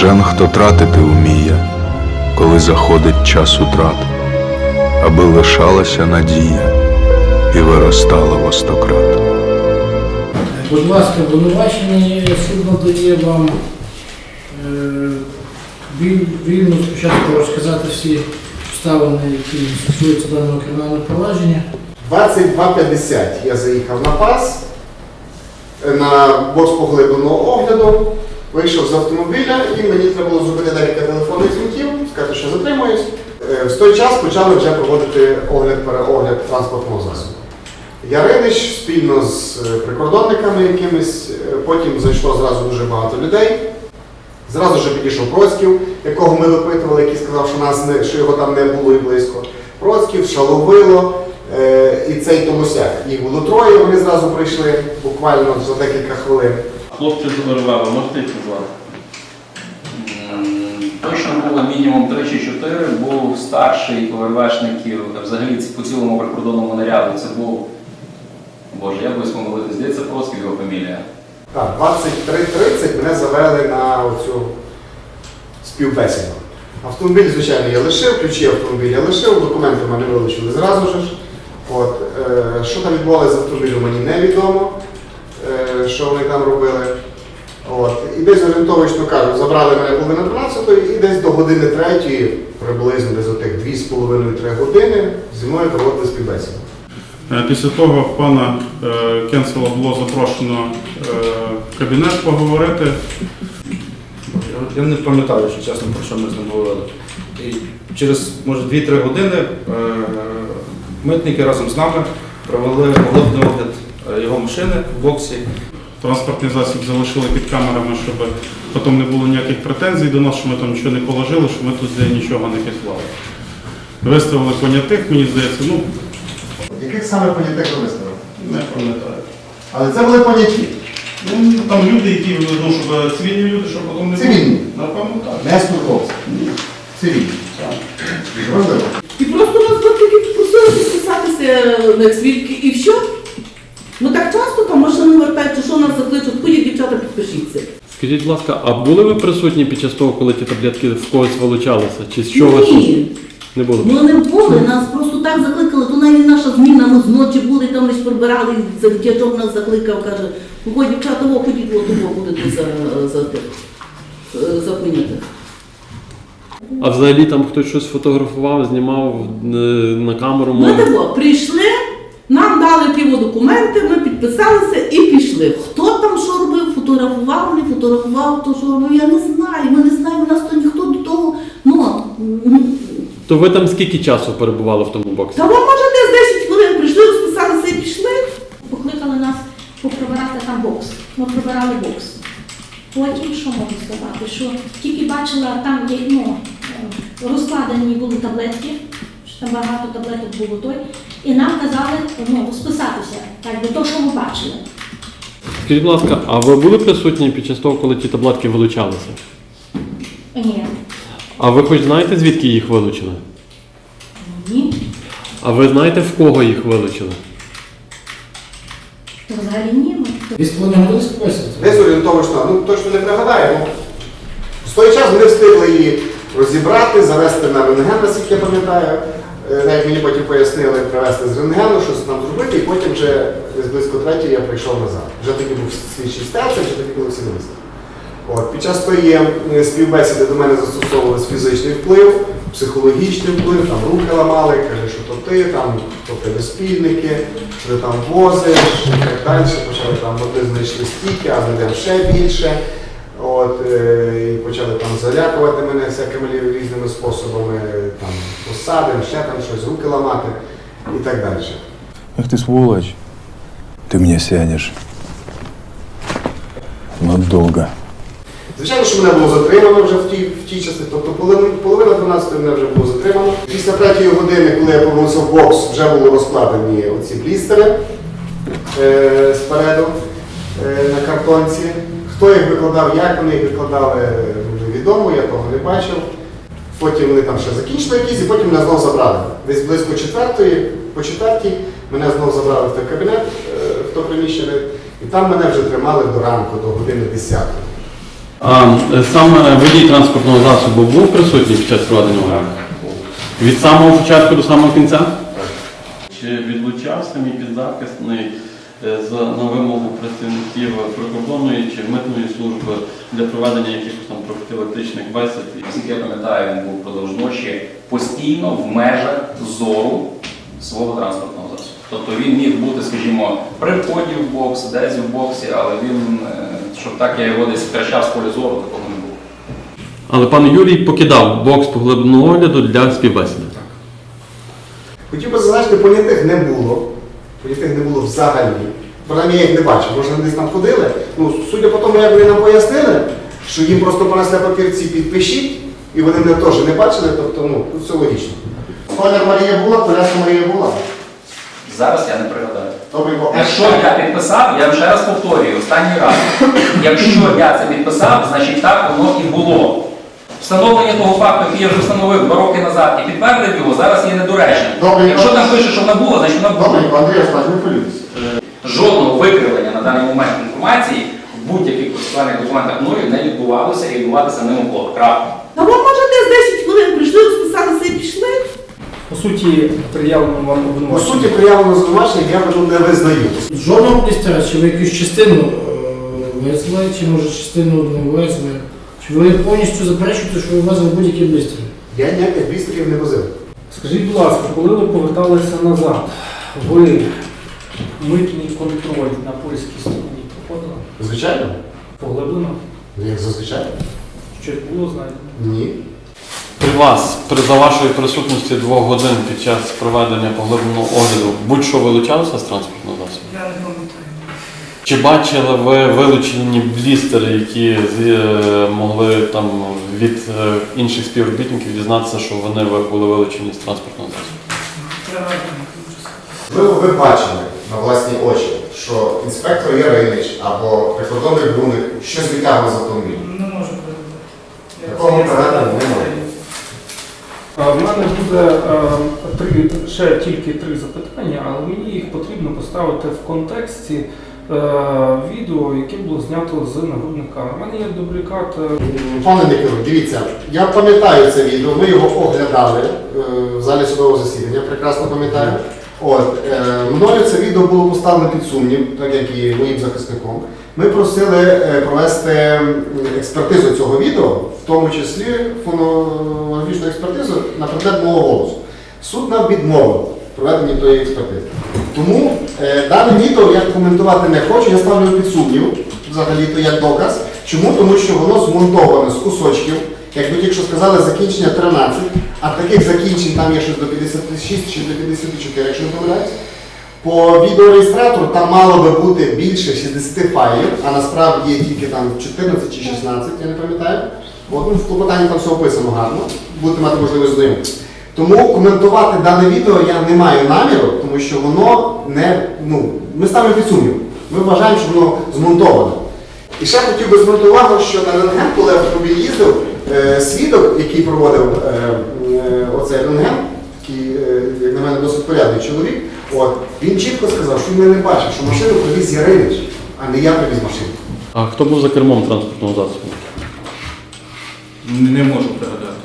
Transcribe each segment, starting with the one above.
Блажен, хто тратити вміє, коли заходить час утрат, аби лишалася надія і виростала во стократ. Будь ласка, обвинувачений суд надає вам е, вільно спочатку розказати всі обставини, які стосуються даного кримінального провадження. 22.50 я заїхав на пас е, на бокс поглибленого огляду, вийшов з автомобіля і мені треба було зробити декілька телефонних дзвінків, сказати, що затримуюсь. Е, В той час почали вже проводити огляд, переогляд транспортного засобу. Яринич спільно з е, прикордонниками якимись, е, потім зайшло зразу дуже багато людей. Зразу ж підійшов Процьків, якого ми випитували, який сказав, що, нас не, що його там не було і близько. Процьків, Шаловило е, і цей Томусяк. Їх було троє, вони зразу прийшли буквально за декілька хвилин. Хлопці з ОРВ, можете їх назвати? Точно було мінімум 3 чи 4. Був старший ОРВшників, взагалі по цілому прикордонному наряду. Це був, боже, я боюсь помилити, здається, Просків його фамілія. Так, 23.30 мене завели на оцю співбесіду. Автомобіль, звичайно, я лишив, ключі автомобіля я лишив, документи в мене вилучили зразу ж. От, е, що там відбувалося з автомобілем, мені невідомо, що вони там робили. От. І десь орієнтовично кажу, забрали мене половина 12 і десь до години 3, приблизно десь отих 2,5-3 години зі мною проводили співбесіду. Е, Після того пана е, Кенсела було запрошено е, в кабінет поговорити. Я не пам'ятаю, що чесно, про що ми з ним говорили. І через, може, 2-3 години е, митники разом з нами провели головний огляд е, його машини в боксі. Транспортний засіб залишили під камерами, щоб потім не було ніяких претензій до нас, що ми там нічого не положили, що ми тут нічого не підклали. Виставили понятих, мені здається, ну Яких саме понятих ви виставили? не пам'ятаю. Але це були поняті. Ну, там люди, які ну, щоб цивільні люди, щоб потім не було. Цивільні? Напевно, так. Не службовці. Цивільні. Важливо. І просто нас тут тільки просили підписатися на свідки і все. Ну так часто там машини вертаються, що нас закличуть, ходіть, дівчата, підпишіться. Скажіть, будь ласка, а були ви присутні під час того, коли ті таблетки в когось вилучалися? Чи з чогось? Ні, Не було? ми не були, нас просто так закликали, то навіть наша зміна, ми зночі були, там лиш прибирали, за нас закликав, каже, «Ого, дівчата, о, ходіть, о, того будете за, за, тих, за. А взагалі там хтось щось фотографував, знімав е, на камеру? Ми може? тако, прийшли, нам документи, ми підписалися і пішли. Хто там що робив, фотографував, не фотографував, то що робив, я не знаю. Ми не знаємо, нас то ніхто до того. Ну, То ви там скільки часу перебували в тому боксі? та ви може десь 10 хвилин прийшли, розписалися і пішли. Покликали нас поприбирати там бокс. Ми прибирали бокс. Потім що можу сказати? Що тільки бачила там, є, ну, розкладені були таблетки, що там багато таблеток було той, і нам казали ну, розписатися, так би то, що ми бачили. Скажіть, будь ласка, а ви були присутні під час того, коли ті таблетки вилучалися? Ні, А ви хоч знаєте, звідки їх вилучили? ні, А ви знаєте, в кого їх вилучили? то взагалі ні. Ми з. Десь орієнтовично, ну точно не пригадаю. Ну, в той час вони встигли її розібрати, завести на рентген, наскільки я пам'ятаю. Е, Навіть мені потім пояснили привезти з рентгену, що там зробити, і потім вже десь близько третьої я прийшов назад. Вже тоді був слідчий стація, вже тоді були всі. От, під час тої е, співбесіди до мене застосовувався фізичний вплив, психологічний вплив, там руки ламали, каже, що то ти, там, то тебе спільники, що ти там возиш і так далі. Почали там одни знайшли стільки, а знайдемо ще більше. От, е, і почали там залякувати мене всякими різними способами, там посадимо, ще там щось, руки ламати і так далі. Ах ты сволочь. Ты мне сядешь. Надолго. Звичайно, що мене було затримано вже в тій, в тій частині, тобто половина, половина 12 мене вже було затримано. Після третьої години, коли я повернувся в бокс, вже були розкладені оці блістери е, спереду е, на картонці. Хто їх викладав, як вони їх викладали, невідомо, я того не бачив. Потім вони там ще закінчили якісь, і потім мене знову забрали. Десь близько четвертої, по четвертій, мене знову забрали в той кабінет, е, в то приміщення, і там мене вже тримали до ранку, до години 10. А саме водій транспортного засобу був присутній під час проведення огляду? Від самого початку до самого кінця? Чи відлучався мій підзахисний за на вимогу працівників прикордонної чи митної служби для проведення якихось там профілактичних бесід? Наскільки я пам'ятаю, він був впродовж ночі постійно в межах зору свого транспортного засобу. Тобто він міг бути, скажімо, при вході в бокс, десь в боксі, але він, е, щоб так я його десь втрачав з поля зору, такого не було. Але пан Юрій покидав бокс поглибленого огляду для співбесіди. Хотів би зазначити, понятих не було. Понятих не було взагалі. Принаймні я їх не бачив. Може, вони десь там ходили. Ну, судя по тому, як вони нам пояснили, що їм просто понесли папірці підпишіть, і вони мене теж не бачили, тобто ну, все логічно. Колір Марія була, коляска Марія була. Зараз я не пригадаю. Добре, бо Якщо я підписав, я ще раз повторюю, останній раз. Якщо я це підписав, значить так воно і було. Встановлення того факту, який я вже встановив два роки назад і підтвердив його, зараз є недоречним. Добре, Якщо там пише, що вона була, значить вона була. Добре, Андрій Остап, не хвилюйтесь. Жодного викривлення на даний момент інформації в будь-яких процесуальних документах мною не відбувалося і відбуватися не могло. Крапка. Та ви може десь 10 хвилин прийшли, розписалися і пішли. По суті, пред'явлено вам По обвинувачення. суті, приявлено звинувачення я вину не визнаю. Жодного блістера, чи ви якусь частину е, везли, чи може частину не везли. Чи ви повністю заперечуєте, що ви везли будь-які блістери? Я ніяких бістрів не возив. Скажіть, будь ласка, коли ви поверталися назад, ви митний контроль на польській стороні проходили? Звичайно? Поглиблено? Як зазвичай? Щось було знайдено? Ні. При вас, при за вашої присутності двох годин під час проведення поглибленого огляду, будь-що вилучалося з транспортного засобу? Я не. Чи бачили ви вилучені блістери, які е, могли там від е, інших співробітників дізнатися, що вони були вилучені з транспортного засобу? Можливо, ви бачили на власні очі, що інспектор Яринич або прикордонний Бруник щось витягли з автомобіля. Не можу пригадати. Такого пригадати немає. В мене буде три, ще тільки три запитання, але мені їх потрібно поставити в контексті відео, яке було знято з нагрудних камер. У мене є дублікат. е, Пане Николу, дивіться, я пам'ятаю це відео, ми його оглядали е, в залі судового засідання, прекрасно пам'ятаю. От, е, мною це відео було поставлено під сумнів, так як і моїм захисником. Ми просили е, провести експертизу цього відео, в тому числі фонографічну експертизу на предмет мого голосу. Суд нам відмовив проведенні тої експертизи. Тому е, дане відео я коментувати не хочу, я ставлю під сумнів, взагалі то як доказ. Чому? Тому що воно змонтоване з кусочків, як ви тільки що сказали, закінчення 13, а таких закінчень там є щось до 56 чи до 54, якщо не помиляюсь. По відеореєстратору там мало би бути більше 60 файлів, а насправді є тільки там 14 чи 16, я не пам'ятаю. От, ну, в клопотанні там все описано гарно, будете мати можливість знайомитися. Тому коментувати дане відео я не маю наміру, тому що воно не. Ну, ми ставимо під сумнів. Ми вважаємо, що воно змонтоване. І ще хотів би звернути увагу, що на рентген, коли автомобіль їздив, е, свідок, який проводив е, е, оцей рентген, такий, е, як на мене, досить порядний чоловік, от, він чітко сказав, що він мене не бачив, що машину привіз Яринич, а не я привіз машину. А хто був за кермом транспортного засобу? Не можу пригадати.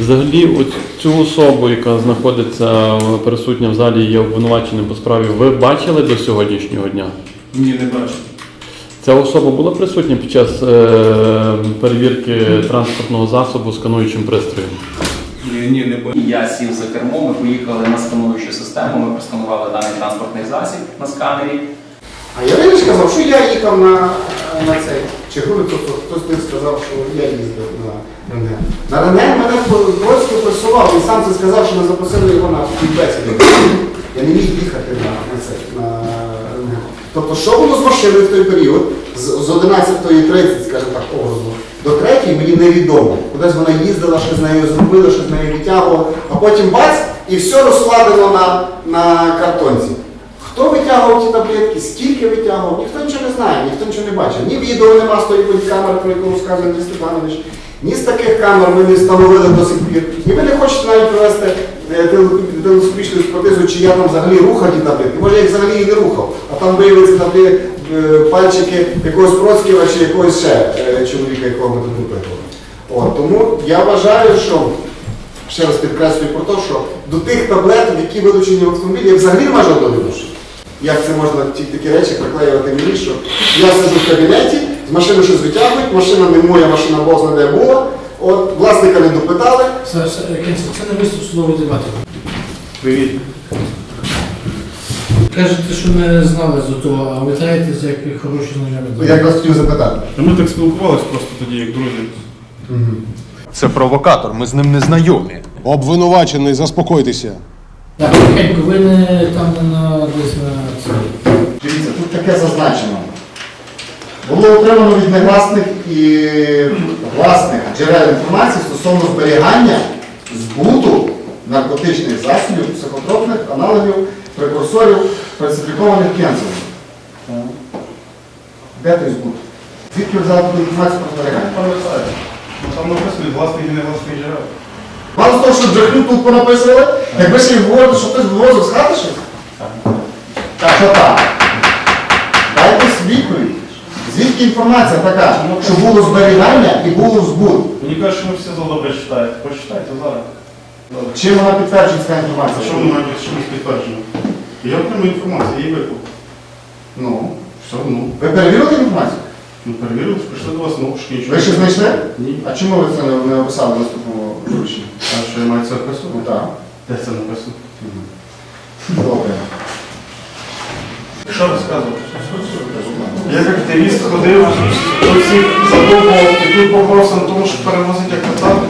Взагалі, от цю особу, яка знаходиться присутня в залі, і є обвинуваченим по справі, ви бачили до сьогоднішнього дня? Ні, не бачу. Ця особа була присутня під час е, перевірки транспортного засобу скануючим пристроєм. Ні, ні, не бачу. Я сів за кермо, ми поїхали на скануючу систему, ми просканували даний транспортний засіб на сканері. А Яринич сказав, що я їхав на, на цей. Чи грубо, тобто хтось тут сказав, що я їздив на рентген. На рентген мене Бродський пресував, він сам це сказав, що ми запросили його на співбесіду. Я не міг їхати на, на це, на. Тобто, що було з машиною в той період, з, з 11.30, скажімо так, образно, до 3 мені невідомо. Кудись вона їздила, що з нею зробила, що з нею витягувала, а потім бац, і все розкладено на, на картонці. Хто витягував ті таблетки, скільки витягував, ніхто нічого не знає, ніхто нічого не бачив. Ні відео нема з тої камери, про яку розказує Андрій Степанович, Ні з таких камер ви не встановили до сих пір. І ви не хочете навіть провести е, телескопічну експертизу, чи я там взагалі рухав ті таблетки. Може, я взагалі і не рухав, а там виявляться таблі, е, пальчики якогось Процьківа чи якогось ще е, чоловіка, якого ми тут випитували. От, тому я вважаю, що ще раз підкреслюю про те, що до тих таблеток, які вилучені в автомобілі, я взагалі не жодного відношення. Як це можна ті такі речі приклеювати мені, що я сиджу в кабінеті, з машини щось витягують, машина не моя, машина бозна де була, от власника не допитали. Це, це, це не виступ судової дебати. Привіт. Кажете, що не знали за того, а ви траєтесь як хороші знайомі. Ну, Я якраз хотів запитати. Ми так спілкувалися просто тоді, як друзі. Це провокатор, ми з ним не знайомі. Обвинувачений, заспокойтеся. Так, тихенько, ви не там не на десь на це. Дивіться, тут таке зазначено. Було отримано від негласних і власних джерел інформації стосовно зберігання збуту наркотичних засобів, психотропних аналогів, прекурсорів, фальсифікованих кенсерів. Де той збут? Звідки взяли таку інформацію про зберігання? Пам'ятаю. Ну, Там написано власний і невласний джерел. Вам з того, що брехню тут понаписували, якби ще й говорили, що хтось вивозив з хати щось? Так що так. Дайте відповідь. Звідки інформація така, що було зберігання і було збут? Мені кажуть, що ви все за добре читаєте. Почитайте зараз. Чим вона підтверджується ця інформація? Що маєте чимось підтверджено? Я отримую інформацію, її виклик. Ну, Все, ну. ви перевірили інформацію? Ну, перевірили, прийшли до вас, ну, що нічого. Ви ще знайшли? Ні. А чому ви це не, не описали в наступному врученні? А що я маю це описувати? Ну так. Де це написано? Добре. Що розказувати? Я як активіст ходив, до всіх задумував, і тут на тому, що перевозить як казати.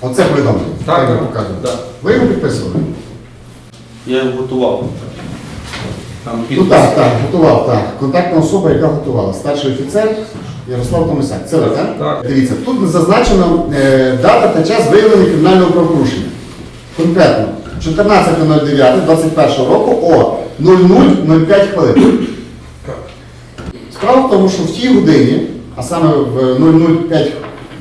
Оце повідомлення. Так, як ви так. показуєте. Так. Ви його підписували? Я його готував. Там Ну підпис. так, так, готував, так. Контактна особа, яка готувала. Старший офіцер Ярослав Томисак. Це ви, так? Так. Дивіться, тут зазначено е, дата та час виявлення кримінального правопорушення. Конкретно, 14.09.21 року о 00.05 хвилин. Справа в тому, що в тій годині, а саме в 005,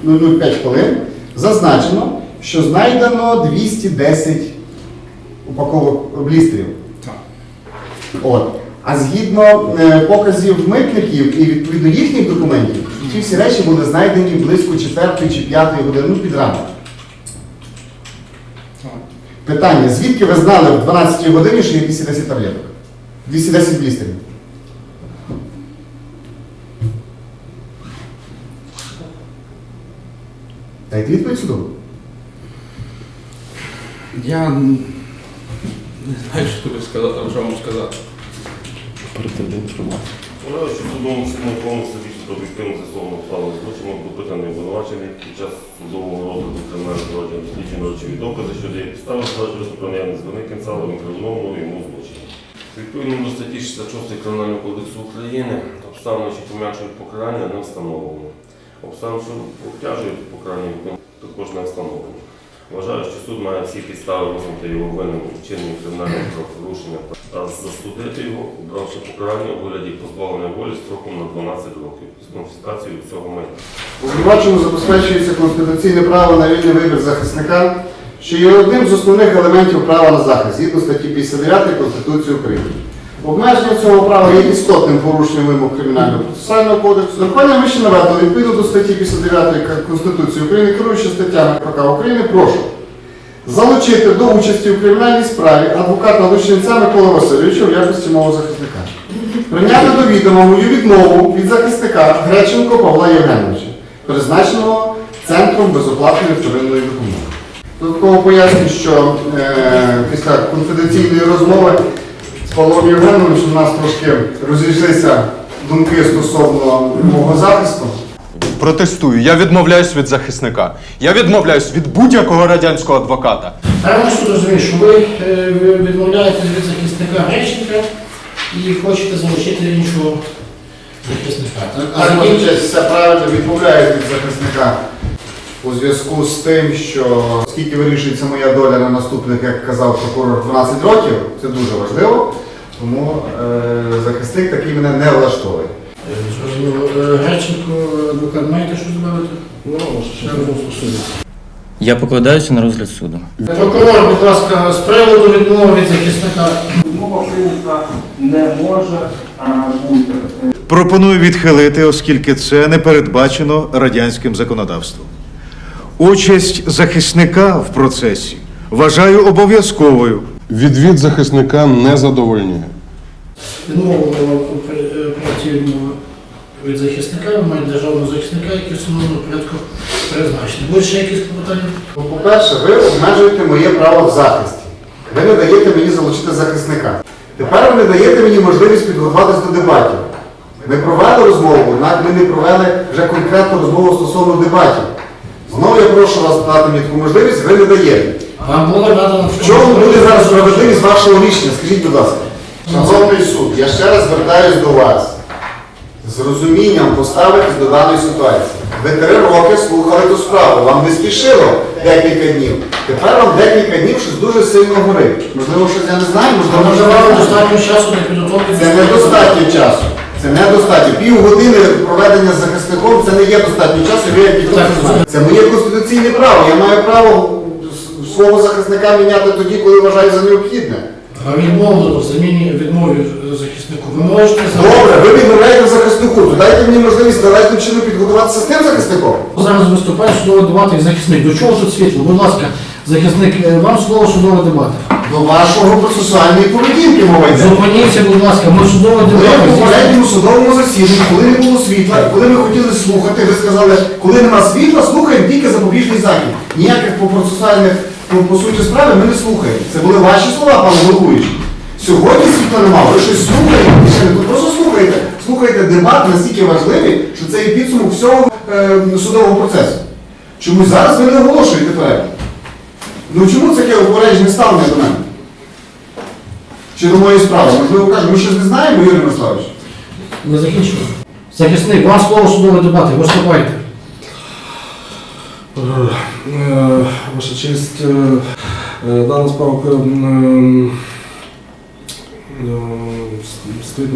005 хвилин, зазначено, що знайдено 210 упаковок блістерів. От. А згідно е, показів митників і відповідно їхніх документів, ті всі речі були знайдені близько 4 чи 5 години, під ранок. Питання, звідки ви знали в 12 годині, що є 210 таблеток? 210 блістерів? Дайте відповідь суду. Я не знаю, що тобі сказати, що вам сказати. Вважаю, що судовому судом повністю більше об'єктивно з'ясовано обставини злочину, допитаний обвинувачений під час судового розгляду кримінального провадження досліджені речові докази, що є підстави стверджувати про наявність вини кінцалого інкримінованого йому злочину. Відповідно до статті 66 Кримінального кодексу України обставини, що пом'якшують покарання, не встановлено. Обставини, що обтяжують покарання, також не встановлено. Вважаю, що суд має всі підстави визнати його винним вчиненні кримінального правопорушення та засудити його, обравши покарання у вигляді позбавлення волі строком на 12 років з конфіскацією всього майна. Обвинуваченню забезпечується конституційне право на вільний вибір захисника, що є одним з основних елементів права на захист, згідно статті 59 Конституції України. Обмеження цього права є істотним порушенням вимог Кримінального процесуального кодексу. Законом вище наведено відповідно до статті 59 Конституції України, керуючи статтями КК України, прошу залучити до участі у кримінальній справі адвоката Лущенця Микола Васильовича в якості мого захисника. Прийняти до відома мою відмову від захисника Греченко Павла Євгеновича, призначеного Центром безоплатної вторинної допомоги. Додатково поясню, що е, після конфіденційної розмови Павлом Євгеновичем у нас трошки розійшлися думки стосовно мого захисту. Протестую. Я відмовляюсь від захисника. Я відмовляюсь від будь-якого радянського адвоката. Правильно суд розуміє, що ви е, відмовляєтесь від захисника Греченка і хочете залучити іншого захисника. А закінчить все правильно відмовляють від захисника у зв'язку з тим, що скільки вирішується моя доля на наступних, як казав прокурор, 12 років, це дуже важливо, тому е, захисник такий мене не влаштовує. Е, Греченко, адвокат, маєте щось додати? Ну, що Я покладаюся на розгляд суду. Прокурор, будь ласка, з приводу відмови від захисника. Мова прийнята не може бути. Пропоную відхилити, оскільки це не передбачено радянським законодавством. Участь захисника в процесі вважаю обов'язковою. Відвід захисника не задовольнює. Відмову е, відмови від захисника, маєте державного захисника, який в встановленому порядку призначений. Ще якісь питання? Ну, По-перше, ви обмежуєте моє право в захисті. Ви не даєте мені залучити захисника. Тепер ви не даєте мені можливість підготуватись до дебатів. Ми провели розмову, однак ми не провели вже конкретну розмову стосовно дебатів. Знову я прошу вас дати мені таку можливість, ви не даєте. Вам було надано В чому буде зараз справедливість вашого рішення? Скажіть, будь ласка. Шановний суд, я ще раз звертаюсь до вас. З розумінням поставитись до даної ситуації. Ви три роки слухали ту справу, вам не спішило декілька днів. Тепер вам декілька днів щось дуже сильно горить. Можливо, щось я не знаю, можливо, Може, вам достатньо часу для підготовки? Це недостатньо часу. Це недостатньо. Півгодини проведення з захисником це не є достатньо часу, ви як ніхто не. Це моє конституційне право. Я маю право свого захисника міняти тоді, коли вважаю за необхідне. А відмову в заміні відмові захиснику. Ви можете Добре, ви відмовляєте захиснику. То дайте мені можливість належним чином підготуватися з тим захисником. Зараз виступає судовий дебат і захисник. До чого тут світло? Будь ласка, захисник, е, вам слово судовий дебат. До вашого процесуальної поведінки мова йде. Зупиніться, будь ласка, ми Ви дебат. в попередньому судовому засіданні, коли не було світла, коли ми хотіли слухати, ви сказали, коли нема світла, слухаємо тільки запобіжний захід. Ніяких по процесуальних, по, по суті справи ми не слухаємо. Це були ваші слова, пане головуючий. Сьогодні світла немає, ви щось слухаєте, то просто слухаєте. Слухаєте дебат настільки важливий, що це є підсумок всього е, судового процесу. Чомусь зараз ви не оголошуєте перегляд. Ну чому таке упереджене ставлення до мене? Чи до моєї справи? Можливо, кажуть, ми щось не знаємо, Юрій Мирославович? Не закінчили. Захисник, вам слово судовий дебат. Виступайте. Е, Ваша честь, е, е, дана справа е, м, е, стоїть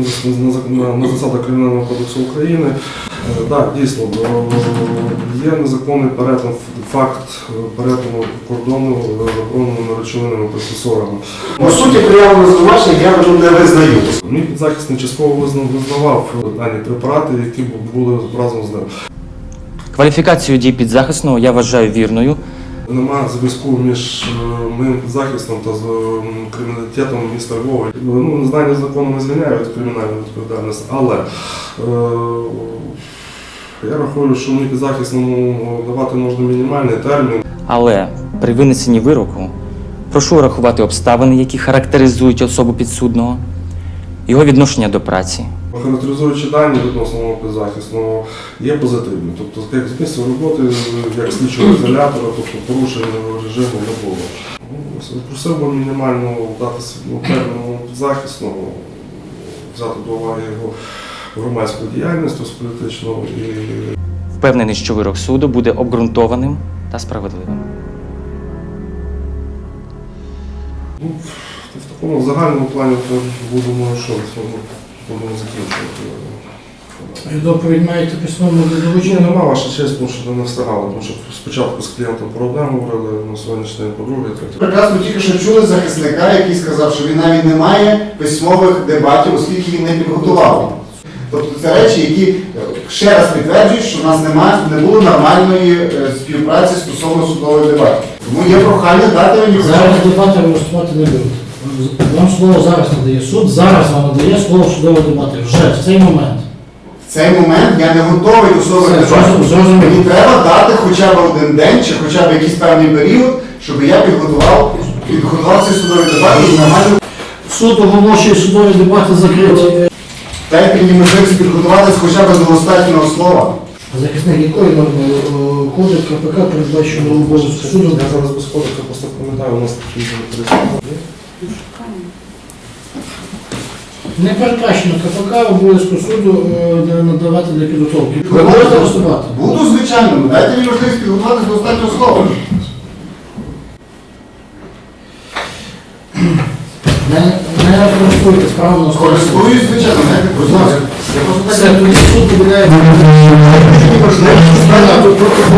на засадах Кримінального кодексу України. Так, дійсно, є незаконний перетин, факт перетину кордону забороненими речовинами процесорами. По суті, приявлене звинувачення я вже не визнаю. Мій підзахисний частково визна- визнавав дані препарати, які бу- були разом з ним. Кваліфікацію дій підзахисного я вважаю вірною. Немає зв'язку між е, моїм захистом та криміналітетом міста Львова. Ну, незнання закону не звільняє від кримінальної відповідальності, але е, я рахую, що мені підзахисному давати можна мінімальний термін. Але при винесенні вироку прошу врахувати обставини, які характеризують особу підсудного, його відношення до праці, Характеризуючи дані відносно підзахисного, є позитивні. Тобто, як з місця роботи, як слідчого ізолятора, тобто порушення режиму не було. Ну, Просив би мінімально дати ну, терміну підзахисного, взяти до уваги його громадську діяльність політичну і впевнений, що вирок суду буде обґрунтованим та справедливим. ну, в загальному плані то будемо що ну, будемо закінчувати. Доповідь маєте письмовому Ні, доручення. нема ваша честь, тому що не встигали, тому що спочатку з клієнтом про одне говорили, на сьогоднішній день по друге, третє. Прекрасно тільки що чули захисника, який сказав, що він навіть не має письмових дебатів, оскільки він не підготував. Тобто це речі, які е, ще раз підтверджують, що в нас немає, не було нормальної е, співпраці стосовно судових дебатів. Тому є прохання дати мені хоча б Зараз дебати виступати не будете. Вам слово зараз надає суд, зараз вам надає слово судового дебати. Вже в цей момент. В цей момент я не готовий до судових Все. Мені треба дати хоча б один день чи хоча б якийсь певний період, щоб я підготував, підготував ці судові дебати і нормально Суд оголошує судові дебати закриті. дайте мені можливість підготуватись хоча б до останнього слова. Захисник якої норми е, кодексу КПК передбачено обов'язку суду? Я зараз без кодексу просто пам'ятаю, у нас такі пересадки. Не передбачено КПК обов'язку суду е, надавати для підготовки. Ви можете виступати? Буду звичайно, дайте мені можливість підготуватись до останнього слова. Не, не користуйтесь правом на. Користуюсь, звичайно, не Будь ласка. Все, тоді суд виділяє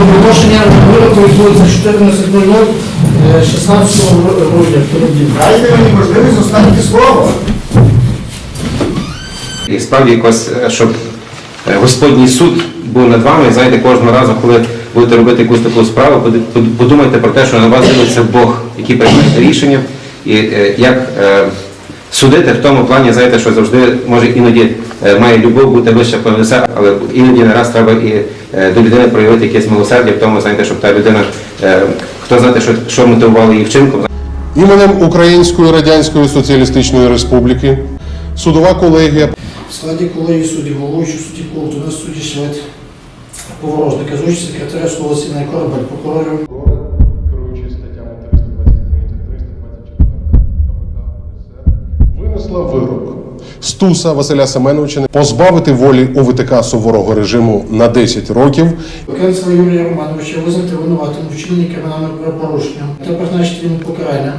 оголошення вироку відбудеться 14.00 е, 16 грудня. в понеділок. Дайте мені можливість останнє слово. І справді якось, е, щоб е, Господній суд був над вами, знаєте, кожного разу, коли будете робити якусь таку справу, подумайте про те, що на вас дивиться Бог, який приймає рішення, і е, як е, судити в тому плані, знаєте, що завжди може іноді е, має любов бути вище повеса, але іноді не раз треба і е, до людини проявити якесь милосердя в тому, знаєте, щоб та людина, е, хто знати, що, що мотивувало її вчинком, Іменем Української Радянської Соціалістичної Республіки судова колегія В складі колегії суддів, головуючого судді нас судді Швед, Поворожник, казуючий секретаря Слова Сіна Корабель, прокурорів. керуючись статтями 323 винесла вирок Стуса Василя Семеновича позбавити волі УВТК суворого режиму на 10 років Кенцева Юрія Романовича визнати винуватим у вчиненні кримінального правопорушення та призначити йому покарання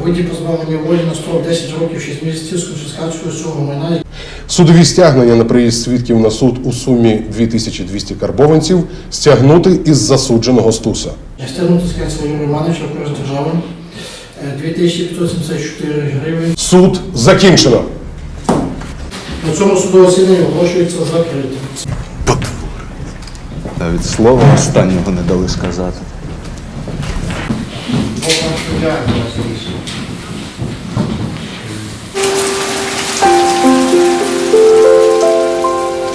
у виді позбавлення волі на строк 10 років 6 місяців з конфіскацією цього майна, Судові стягнення на приїзд свідків на суд у сумі 2200 карбованців стягнути із засудженого Стуса. стягнути з Кенцева Юрія Романовича в користь держави е, 2574 гривень. Суд закінчено. На цьому судове засідання оголошується закритим. Навіть слова останнього не дали сказати.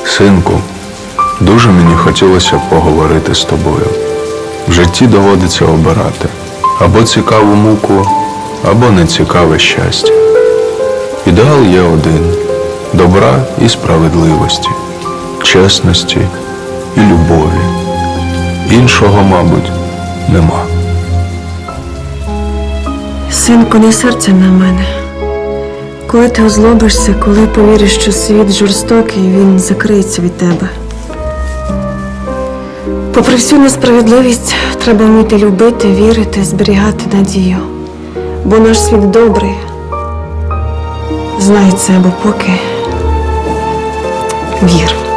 Синку, дуже мені хотілося поговорити з тобою. В житті доводиться обирати або цікаву муку, або нецікаве щастя. Ідеал є один добра і справедливості, чесності і любові. Іншого, мабуть, нема. Синку, не серця на мене. Коли ти озлобишся, коли повіриш, що світ жорстокий, він закриється від тебе. Попри всю несправедливість, треба вміти любити, вірити, зберігати надію. Бо наш світ добрий. Знай це, бо поки вір.